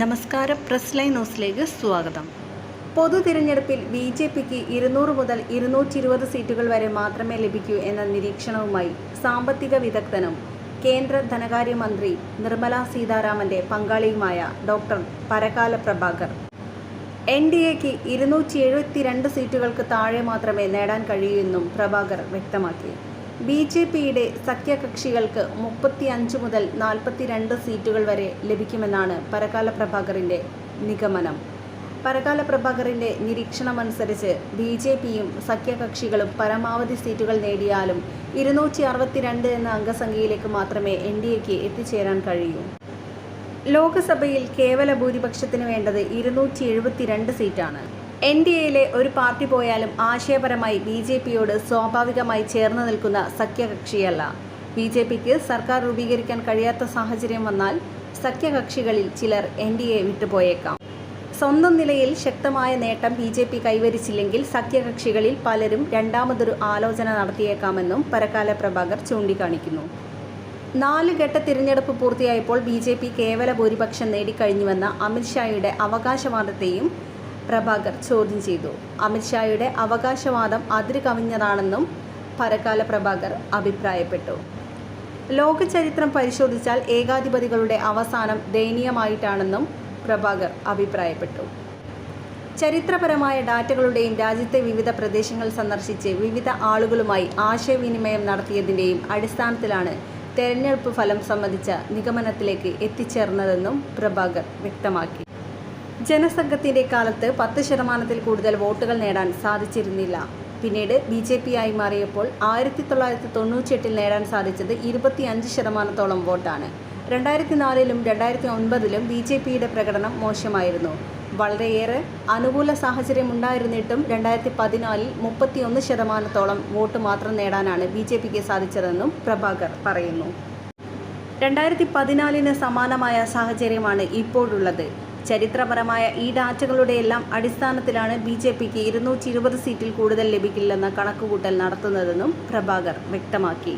നമസ്കാരം press line ന്യൂസിലേക്ക് സ്വാഗതം. പൊതു തിരഞ്ഞെടുപ്പിൽ ബി ജെ പിക്ക് ഇരുന്നൂറ് മുതൽ ഇരുന്നൂറ്റി ഇരുപത് സീറ്റുകൾ വരെ മാത്രമേ ലഭിക്കൂ എന്ന നിരീക്ഷണവുമായി സാമ്പത്തിക വിദഗ്ധനും കേന്ദ്ര ധനകാര്യമന്ത്രി നിർമ്മല സീതാരാമന്റെ പങ്കാളിയുമായ doctor Parakala Prabhakar. N D എക്ക് ഇരുന്നൂറ്റി എഴുപത്തിരണ്ട് സീറ്റുകൾക്ക് താഴെ മാത്രമേ നേടാൻ കഴിയൂ എന്നും പ്രഭാകർ വ്യക്തമാക്കി. ബി ജെ പിയുടെ സഖ്യകക്ഷികൾക്ക് മുപ്പത്തി അഞ്ച് മുതൽ നാൽപ്പത്തിരണ്ട് സീറ്റുകൾ വരെ ലഭിക്കുമെന്നാണ് പരകാല പ്രഭാകറിന്റെ നിഗമനം. പരകാല പ്രഭാകറിന്റെ നിരീക്ഷണമനുസരിച്ച് ബി ജെ പിയും സഖ്യകക്ഷികളും പരമാവധി സീറ്റുകൾ നേടിയാലും ഇരുന്നൂറ്റി അറുപത്തിരണ്ട് എന്ന അംഗസംഖ്യയിലേക്ക് മാത്രമേ എൻ ഡി എക്ക് എത്തിച്ചേരാൻ കഴിയൂ. ലോക്സഭയിൽ കേവല ഭൂരിപക്ഷത്തിന് വേണ്ടത് ഇരുന്നൂറ്റി എഴുപത്തിരണ്ട് സീറ്റാണ്. എൻ ഡി എയിലെ ഒരു പാർട്ടി പോയാലും ആശയപരമായി ബി ജെ പിയോട് സ്വാഭാവികമായി ചേർന്ന് നിൽക്കുന്ന സഖ്യകക്ഷിയല്ല. ബി ജെ പിക്ക് സർക്കാർ രൂപീകരിക്കാൻ കഴിയാത്ത സാഹചര്യം വന്നാൽ സഖ്യകക്ഷികളിൽ ചിലർ എൻ ഡി എ വിട്ടുപോയേക്കാം. സ്വന്തം നിലയിൽ ശക്തമായ നേട്ടം ബി ജെ പി കൈവരിച്ചില്ലെങ്കിൽ സഖ്യകക്ഷികളിൽ പലരും രണ്ടാമതൊരു ആലോചന നടത്തിയേക്കാമെന്നും പരക്കാല പ്രഭാകർ ചൂണ്ടിക്കാണിക്കുന്നു. നാല് ഘട്ട തിരഞ്ഞെടുപ്പ് പൂർത്തിയായപ്പോൾ ബി ജെ പി കേവല ഭൂരിപക്ഷം നേടിക്കഴിഞ്ഞുവെന്ന അമിത്ഷായുടെ അവകാശവാദത്തെയും പ്രഭാകർ ചോദ്യം ചെയ്തു. അമിത്ഷായുടെ അവകാശവാദം അതിര് കവിഞ്ഞതാണെന്നും പരക്കാല പ്രഭാകർ അഭിപ്രായപ്പെട്ടു. ലോകചരിത്രം പരിശോധിച്ചാൽ ഏകാധിപതികളുടെ അവസാനം ദയനീയമായിട്ടാണെന്നും പ്രഭാകർ അഭിപ്രായപ്പെട്ടു. ചരിത്രപരമായ ഡാറ്റകളുടെയും രാജ്യത്തെ വിവിധ പ്രദേശങ്ങൾ സന്ദർശിച്ച് വിവിധ ആളുകളുമായി ആശയവിനിമയം നടത്തിയതിന്റെയും അടിസ്ഥാനത്തിലാണ് തെരഞ്ഞെടുപ്പ് ഫലം സംബന്ധിച്ച നിഗമനത്തിലേക്ക് എത്തിച്ചേർന്നതെന്നും പ്രഭാകർ വ്യക്തമാക്കി. ജനസംഘത്തിന്റെ കാലത്ത് പത്ത് ശതമാനത്തിൽ കൂടുതൽ വോട്ടുകൾ നേടാൻ സാധിച്ചിരുന്നില്ല. പിന്നീട് ബി ജെ പി ആയി മാറിയപ്പോൾ ആയിരത്തി തൊള്ളായിരത്തി തൊണ്ണൂറ്റിയെട്ടിൽ നേടാൻ സാധിച്ചത് ഇരുപത്തിയഞ്ച് ശതമാനത്തോളം വോട്ടാണ്. രണ്ടായിരത്തി നാലിലും രണ്ടായിരത്തി ഒൻപതിലും ബി ജെ പിയുടെ പ്രകടനം മോശമായിരുന്നു. വളരെയേറെ അനുകൂല സാഹചര്യം ഉണ്ടായിരുന്നിട്ടും രണ്ടായിരത്തി പതിനാലിൽ മുപ്പത്തിയൊന്ന് ശതമാനത്തോളം വോട്ട് മാത്രം നേടാനാണ് ബി ജെ പിക്ക് സാധിച്ചതെന്നും പ്രഭാകർ പറയുന്നു. രണ്ടായിരത്തി പതിനാലിന് സമാനമായ സാഹചര്യമാണ് ഇപ്പോഴുള്ളത്. ചരിത്രപരമായ ഈ ഡാറ്റകളുടെയെല്ലാം അടിസ്ഥാനത്തിലാണ് ബി ജെ പിക്ക് ഇരുന്നൂറ്റി ഇരുപത് സീറ്റിൽ കൂടുതൽ ലഭിക്കില്ലെന്ന കണക്കുകൂട്ടൽ നടത്തുന്നതെന്നും പ്രഭാകർ വ്യക്തമാക്കി.